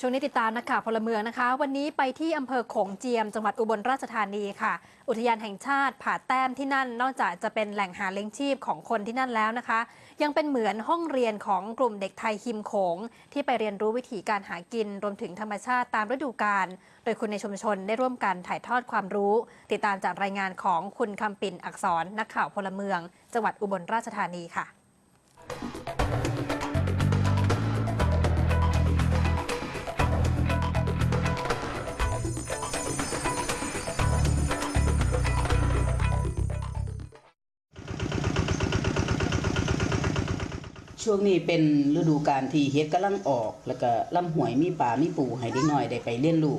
ช่วงนี้ติดตามนักข่าวพลเมืองนะคะ วันนี้ไปที่อำเภอโขงเจียม จังหวัดอุบลราชธานีค่ะ อุทยานแห่งชาติผาแต้มที่นั่น นอกจากจะเป็นแหล่งหาเลี้ยงชีพของคนที่นั่นแล้วนะคะ ยังเป็นเหมือนห้องเรียนของกลุ่มเด็กไทยฮิมโขง ที่ไปเรียนรู้วิถีการหากินรวมถึงธรรมชาติตามฤดูกาลโดยคนในชุมชนได้ร่วมกันถ่ายทอดความรู้ ติดตามจากรายงานของคุณคำปิ่นอักษรนักข่าวพลเมือง จังหวัดอุบลราชธานีค่ะ ช่วงนี้เป็นฤดูการที่เฮ็ดกำลังออก แล้วก็ลำหวยมีป่ามีปูให้เด็กน้อยได้ไปเรียนรู้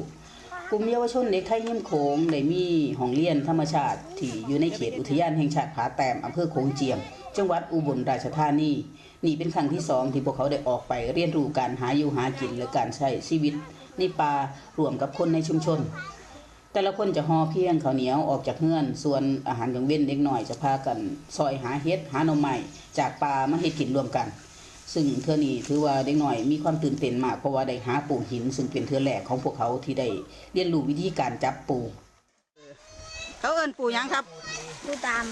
กลุ่มเยาวชนเด็กไทยเยี่ยมโขงได้มีห้องเรียนธรรมชาติ ที่อยู่ในเขตอุทยานแห่งชาติผาแต้มอำเภอโขงเจียม จังหวัดอุบลราชธานีนี่เป็นครั้งที่สองที่พวกเขาได้ออกไปเรียนรู้การหาอยู่หากินและการใช้ชีวิตในป่ารวมกับคนในชุมชน แต่ละคนจะห่อเพียงข้าวเหนียวออกจากเฮือน ส่วนอาหารกลางเว้นเด็กน้อยจะพากันซอยหาเฮ็ดหาหน่อไม้จากป่ามาเฮ็ดกินรวมกัน ซึ่งเทื่อนี้ถือว่าเด็กน้อยมีความตื่นเต้นมากเพราะว่าได้หาปูหิน ซึ่งเป็นเทื่อแรกของพวกเขาที่ได้เรียนรู้วิธีการจับปู เขาเอิ้นปูหยังครับ ดูตาม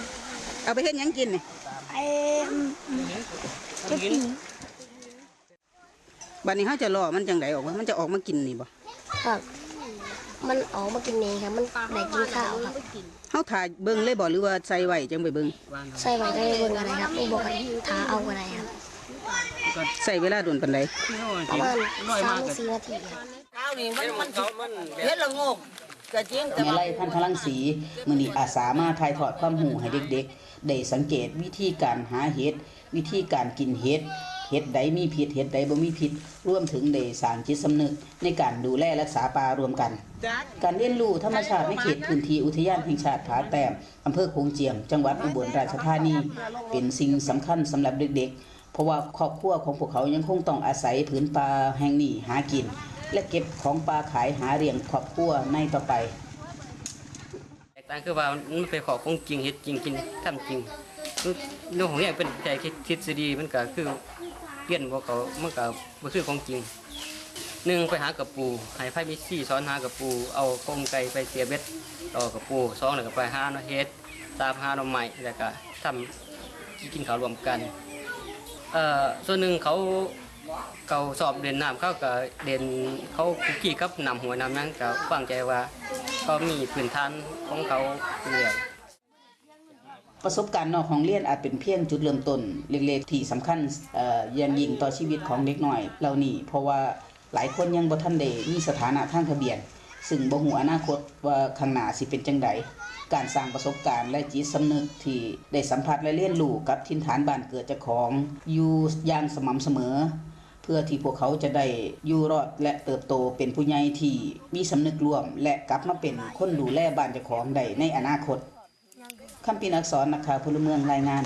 เอาไปเฮ็ดหยังกินนี่ไอ้จะปีบัดนี้เฮาจะรอมันจังไดออกว่ามันจะออกมากินนี่บ่ครับ มันออกมากินเองครับ มันไหนกินข้าวครับเฮาถ่ายเบิ่งเลยบ่หรือว่าใส่ไว้จังไปเบิ่งใส่ไว้ได้บนอะไรครับไม่บอกให้ทาเอาอะไรครับใส่เวลาโดนปานใดประมาณสามสี่นาทีครับข้าวนี่มันมันเฮ็ดละโงกก็จริงแต่แม่ว่าไล่พันธลังสีมื้อนี้อาสามาถ่ายทอดความรู้ให้เด็กๆได้สังเกตวิธีการหาเห็ดวิธีการกินเห็ด เห็ดใดมีพิษเห็ดใดบ่มีพิษรวมถึงได้สร้างจิตสำนึก ในการดูแลรักษาป่ารวมกัน การเรียนรู้ธรรมชาติในเขตพื้นที่อุทยานแห่งชาติผาแต้มอำเภอโขงเจียม จังหวัดอุบลราชธานี เป็นสิ่งสำคัญสำหรับเด็กๆ เพราะว่าครอบครัวของพวกเขายังคงต้องอาศัยผืนป่าแห่งนี้หากิน และเก็บของป่าขายหาเลี้ยงครอบครัวในต่อไปแตกต่างคือว่ามันเป็นของของจริงเฮ็ดจริงกินทำจริงเรื่องของเนี่ยเป็นใจคิดทฤษฎีมันก็คือ เปลี่ยนบ่เขามันก็บ่คือของจริงหนึ่งไปหากับปูให้ไผมีซี่สอนหากับปูเอากลมไก่ไปเสียเบ็ดต่อกับปูสองแล้วก็ไปหาเนาะเฮ็ดตามหาหน่อไม้แล้วก็ทำกินข้าวรวมกันเอ่อส่วนหนึ่งเขาเขาสอบเด่นน้ำเขาก็เด่นเขาคุกกี้กับนำหัวนำหยังก็ฟังใจว่าก็มีพื้นฐานของเขาอยู่แล้ว ประสบการณ์นอกของเรียนอาจเป็นเพียงจุดเริ่มต้นเล็กๆที่สำคัญย่างยิ่งต่อชีวิตของเด็กน้อยเหล่านี้เพราะว่าหลายคนยังบ่ทันได้มีสถานะทางทะเบียน ซึ่งบ่ฮู้อนาคตว่าข้างหน้าสิเป็นจังใดการสร้างประสบการณ์และจิตสำนึกที่ได้สัมผัสและเรียนรู้กับถิ่นฐานบ้านเกิดเจ้าของอยู่อย่างสม่ำเสมอ เพื่อที่พวกเขาจะได้อยู่รอดและเติบโตเป็นผู้ใหญ่ที่มีสำนึกร่วม และกลับมาเป็นคนดูแลบ้านเจ้าของได้ในอนาคต คำปีนอักษรนักข่าวพลเมืองรายงาน